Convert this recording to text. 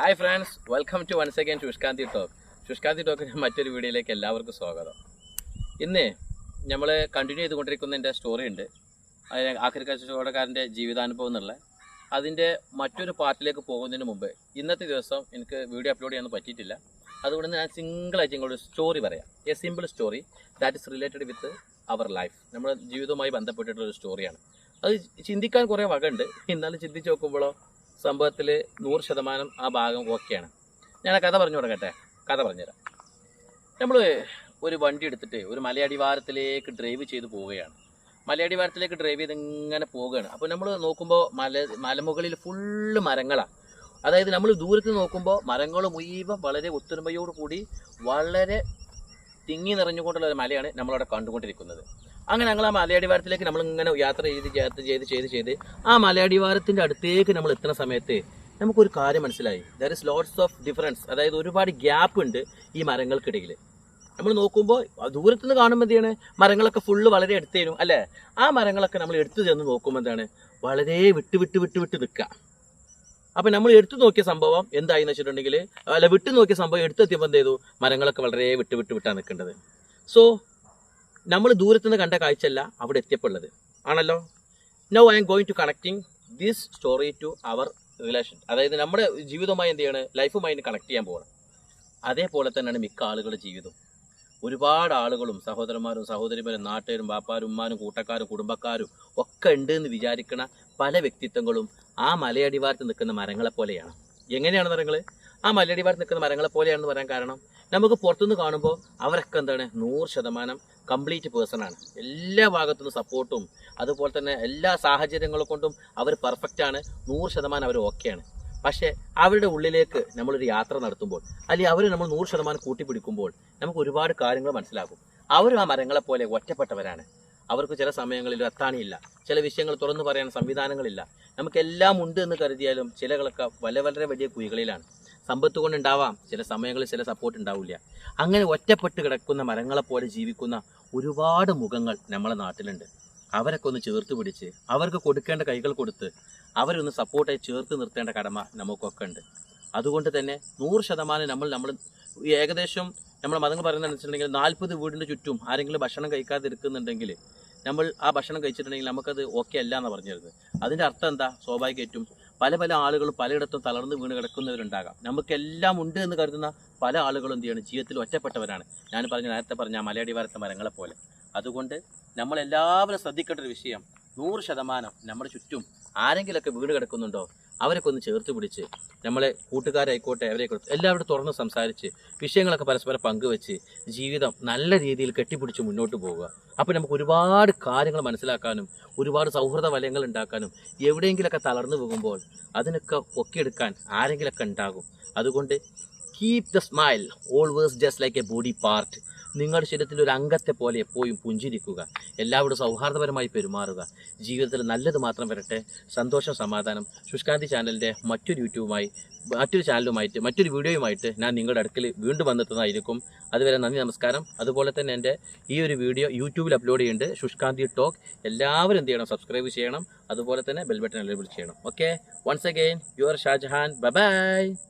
Hi friends welcome to once again Shushkanthi talk Shushkanthi ടോക്കിന്റെ മറ്റൊരു വീഡിയോയിലേക്ക് എല്ലാവർക്കും സ്വാഗതം. ഇന്ന് നമ്മൾ കണ്ടിന്യൂ ചെയ്തുകൊണ്ടിരിക്കുന്ന എന്റെ സ്റ്റോറി ഉണ്ട്. അതിന് ആഖിരി കച്ചവടക്കാരന്റെ ജീവിതാനുഭവം എന്നുള്ള. അതിന്റെ മറ്റൊരു പാർട്ടിലേക്ക് പോകുന്നതിന് മുമ്പ് ഇന്നത്തെ ദിവസം എനിക്ക് വീഡിയോ അപ്ലോഡ് ചെയ്യാൻ പറ്റിയിട്ടില്ല. അതുകൊണ്ട് ഞാൻ സിംഗിളായിട്ട് നിങ്ങളൊരു സ്റ്റോറി പറയാം. A simple story that is related with our life നമ്മുടെ ജീവിതവുമായി ബന്ധപ്പെട്ടിട്ടുള്ള ഒരു സ്റ്റോറിയാണ് അത് ചിന്തിക്കാൻ കുറേ വകയുണ്ട്. എന്നാലും ചിന്തിച്ച് നോക്കുമ്പോഴോ സംഭവത്തിൽ നൂറ് ശതമാനം ആ ഭാഗം ഓക്കെയാണ്. ഞാൻ കഥ പറഞ്ഞു തുടങ്ങട്ടെ. കഥ പറഞ്ഞുതരാം. നമ്മൾ ഒരു വണ്ടി എടുത്തിട്ട് ഒരു മലയടിവാരത്തിലേക്ക് ഡ്രൈവ് ചെയ്ത് പോവുകയാണ്. മലയടിവാരത്തിലേക്ക് ഡ്രൈവ് ചെയ്ത് ഇങ്ങനെ പോവുകയാണ്. അപ്പോൾ നമ്മൾ നോക്കുമ്പോൾ മല മലമുകളിൽ ഫുള്ള് മരങ്ങളാണ് അതായത് നമ്മൾ ദൂരത്ത് നോക്കുമ്പോൾ മരങ്ങൾ മുഴുവൻ വളരെ ഒത്തൊരുമയോട് കൂടി വളരെ തിങ്ങി നിറഞ്ഞുകൊണ്ടുള്ള ഒരു മലയാണ് നമ്മളവിടെ കണ്ടുകൊണ്ടിരിക്കുന്നത്. അങ്ങനെ ഞങ്ങൾ ആ മലയടിവാരത്തിലേക്ക് നമ്മൾ ഇങ്ങനെ യാത്ര ചെയ്ത് യാത്ര ചെയ്ത് ചെയ്ത് ചെയ്ത് ആ മലയടിവാരത്തിന്റെ അടുത്തേക്ക് നമ്മൾ എത്തുന്ന സമയത്ത് നമുക്കൊരു കാര്യം മനസ്സിലായി. There is lots of difference അതായത് ഒരുപാട് ഗ്യാപ്പ് ഉണ്ട് ഈ മരങ്ങൾക്കിടയിൽ നമ്മൾ നോക്കുമ്പോൾ ദൂരത്ത് നിന്ന് കാണുമ്പോൾ എന്താണ് മരങ്ങളൊക്കെ ഫുള്ള് വളരെ എടുത്തേനും അല്ലേ? ആ മരങ്ങളൊക്കെ നമ്മൾ എടുത്തു ചെന്ന് നോക്കുമ്പോൾ എന്താണ്? വളരെ വിട്ട് വിട്ട് വിട്ട് വിട്ട് നിൽക്കുക. അപ്പൊ നമ്മൾ എടുത്തു നോക്കിയ സംഭവം എന്തായി എന്ന് വെച്ചിട്ടുണ്ടെങ്കിൽ അല്ല വിട്ടു നോക്കിയ സംഭവം എടുത്തെത്തിയപ്പോൾ എന്ത് ചെയ്തു? മരങ്ങളൊക്കെ വളരെ വിട്ട് വിട്ട് വിട്ടാണ് നിൽക്കേണ്ടത്. സോ നമ്മൾ ദൂരത്ത് നിന്ന് കണ്ട കാഴ്ചയല്ല അവിടെ എത്തിയപ്പോൾ ഉള്ളത് ആണല്ലോ? Now I am going to connecting this story to our relation അതായത് നമ്മുടെ ജീവിതവുമായി എന്ത് ചെയ്യണം? ലൈഫുമായി കണക്ട് ചെയ്യാൻ പോകണം അതേപോലെ തന്നെയാണ് മിക്ക ആളുകളുടെ ജീവിതം ഒരുപാട് ആളുകളും സഹോദരന്മാരും സഹോദരിമാരും നാട്ടുകാരും ബാപ്പാരും ഉമ്മാനും കൂട്ടക്കാരും കുടുംബക്കാരും ഒക്കെ ഉണ്ട് എന്ന് വിചാരിക്കുന്ന പല വ്യക്തിത്വങ്ങളും ആ മലയടിവാരത്ത് നിൽക്കുന്ന മരങ്ങളെ പോലെയാണ് എങ്ങനെയാണ് മരങ്ങൾ ആ മലയടി ഭാഗത്ത് നിൽക്കുന്ന മരങ്ങളെ പോലെയാണെന്ന് പറയാൻ കാരണം നമുക്ക് പുറത്തുനിന്ന് കാണുമ്പോൾ അവരൊക്കെ എന്താണ് നൂറ് ശതമാനം കംപ്ലീറ്റ് പേഴ്സൺ ആണ്. എല്ലാ ഭാഗത്തുനിന്ന് സപ്പോർട്ടും അതുപോലെ തന്നെ എല്ലാ സാഹചര്യങ്ങളെ കൊണ്ടും അവർ പെർഫെക്റ്റ് ആണ് നൂറ് ശതമാനം അവർ ഓക്കെയാണ് പക്ഷേ അവരുടെ ഉള്ളിലേക്ക് നമ്മളൊരു യാത്ര നടത്തുമ്പോൾ അല്ലെങ്കിൽ അവർ നമ്മൾ നൂറ് ശതമാനം കൂട്ടിപ്പിടിക്കുമ്പോൾ നമുക്ക് ഒരുപാട് കാര്യങ്ങൾ മനസ്സിലാകും. അവരും ആ മരങ്ങളെ പോലെ ഒറ്റപ്പെട്ടവരാണ്. അവർക്ക് ചില സമയങ്ങളിൽ അത്താണിയില്ല ചില വിഷയങ്ങൾ തുറന്നു പറയാൻ സംവിധാനങ്ങളില്ല. നമുക്കെല്ലാം ഉണ്ട് എന്ന് കരുതിയാലും ചിലകളൊക്കെ വളരെ വളരെ വലിയ കുഴികളിലാണ്. സമ്പത്ത് കൊണ്ടുണ്ടാവാം ചില സമയങ്ങളിൽ ചില സപ്പോർട്ട് ഉണ്ടാവില്ല. അങ്ങനെ ഒറ്റപ്പെട്ട് കിടക്കുന്ന മരങ്ങളെപ്പോലെ ജീവിക്കുന്ന ഒരുപാട് മുഖങ്ങൾ നമ്മളെ നാട്ടിലുണ്ട്. അവരൊക്കെ ഒന്ന് ചേർത്ത് പിടിച്ച് അവർക്ക് കൊടുക്കേണ്ട കൈകൾ കൊടുത്ത് അവരൊന്ന് സപ്പോർട്ടായി ചേർത്ത് നിർത്തേണ്ട കടമ നമുക്കൊക്കെ ഉണ്ട്. അതുകൊണ്ട് തന്നെ നൂറ് ശതമാനം നമ്മൾ നമ്മൾ ഏകദേശം നമ്മൾ മതങ്ങൾ പറയുന്നത് വെച്ചിട്ടുണ്ടെങ്കിൽ നാൽപ്പത് വീടിന്റെ ചുറ്റും ആരെങ്കിലും ഭക്ഷണം കഴിക്കാതിരിക്കുന്നുണ്ടെങ്കിൽ നമ്മൾ ആ ഭക്ഷണം കഴിച്ചിട്ടുണ്ടെങ്കിൽ നമുക്കത് ഓക്കെ അല്ല എന്ന് പറഞ്ഞിരുന്നത്. അതിന്റെ അർത്ഥം എന്താ? സ്വാഭാവികമായിട്ടും പല പല ആളുകളും പലയിടത്തും തളർന്ന് വീണ് കിടക്കുന്നവരുണ്ടാകാം. നമുക്കെല്ലാം ഉണ്ട് എന്ന് കരുതുന്ന പല ആളുകളും എന്ത് ചെയ്യണം? ജീവിതത്തിൽ ഒറ്റപ്പെട്ടവരാണ്. ഞാൻ പറഞ്ഞ നേരത്തെ പറഞ്ഞ മലയടിവാരത്തെ വാരത്തെ മരങ്ങളെ പോലെ. അതുകൊണ്ട് നമ്മളെല്ലാവരും ശ്രദ്ധിക്കേണ്ട ഒരു വിഷയം നൂറ് ശതമാനം നമ്മുടെ ചുറ്റും ആരെങ്കിലുമൊക്കെ വീട് കിടക്കുന്നുണ്ടോ? അവരൊക്കെ ഒന്ന് ചേർത്ത് പിടിച്ച് നമ്മളെ കൂട്ടുകാരായിക്കോട്ടെ അവരെയൊക്കെ എല്ലാവരും തുറന്ന് സംസാരിച്ച് വിഷയങ്ങളൊക്കെ പരസ്പരം പങ്കുവെച്ച് ജീവിതം നല്ല രീതിയിൽ കെട്ടിപ്പിടിച്ച് മുന്നോട്ട് പോവുക. അപ്പോൾ നമുക്ക് ഒരുപാട് കാര്യങ്ങൾ മനസ്സിലാക്കാനും ഒരുപാട് സൗഹൃദ വലയങ്ങൾ ഉണ്ടാക്കാനും എവിടെയെങ്കിലുമൊക്കെ തളർന്നു പോകുമ്പോൾ അതിനൊക്കെ പൊക്കിയെടുക്കാൻ ആരെങ്കിലുമൊക്കെ ഉണ്ടാകും. അതുകൊണ്ട് keep the smile always just like a body part നിങ്ങളുടെ ശരീരത്തിൽ ഒരു അംഗത്തെ പോലെ എപ്പോഴും പുഞ്ചിരിക്കുക. എല്ലാവരോടും സൗഹാർദ്ദപരമായി പെരുമാറുക. ജീവിതത്തിൽ നല്ലത് മാത്രം വരട്ടെ. സന്തോഷം സമാധാനം. ശുഷ്കാന്തി ചാനലിന്റെ മറ്റൊരു യൂട്യൂബുമായി മറ്റൊരു ചാനലുമായിട്ട് മറ്റൊരു വീഡിയോയുമായിട്ട് ഞാൻ നിങ്ങളുടെ അടുക്കൽ വീണ്ടും വന്നെത്തുന്നതായിരിക്കും. അതുവരെ നന്ദി നമസ്കാരം. അതുപോലെ തന്നെ എന്റെ ഈ ഒരു വീഡിയോ യൂട്യൂബിൽ അപ്ലോഡ് ചെയ്യുന്നുണ്ട്. ശുഷ്കാന്തി ടോക്ക്. എല്ലാവരും എന്ത് ചെയ്യണം? സബ്സ്ക്രൈബ് ചെയ്യണം. അതുപോലെ തന്നെ ബെൽബട്ടൺ എനേബിൾ ചെയ്യണം. Okay once again your Shahjahan bye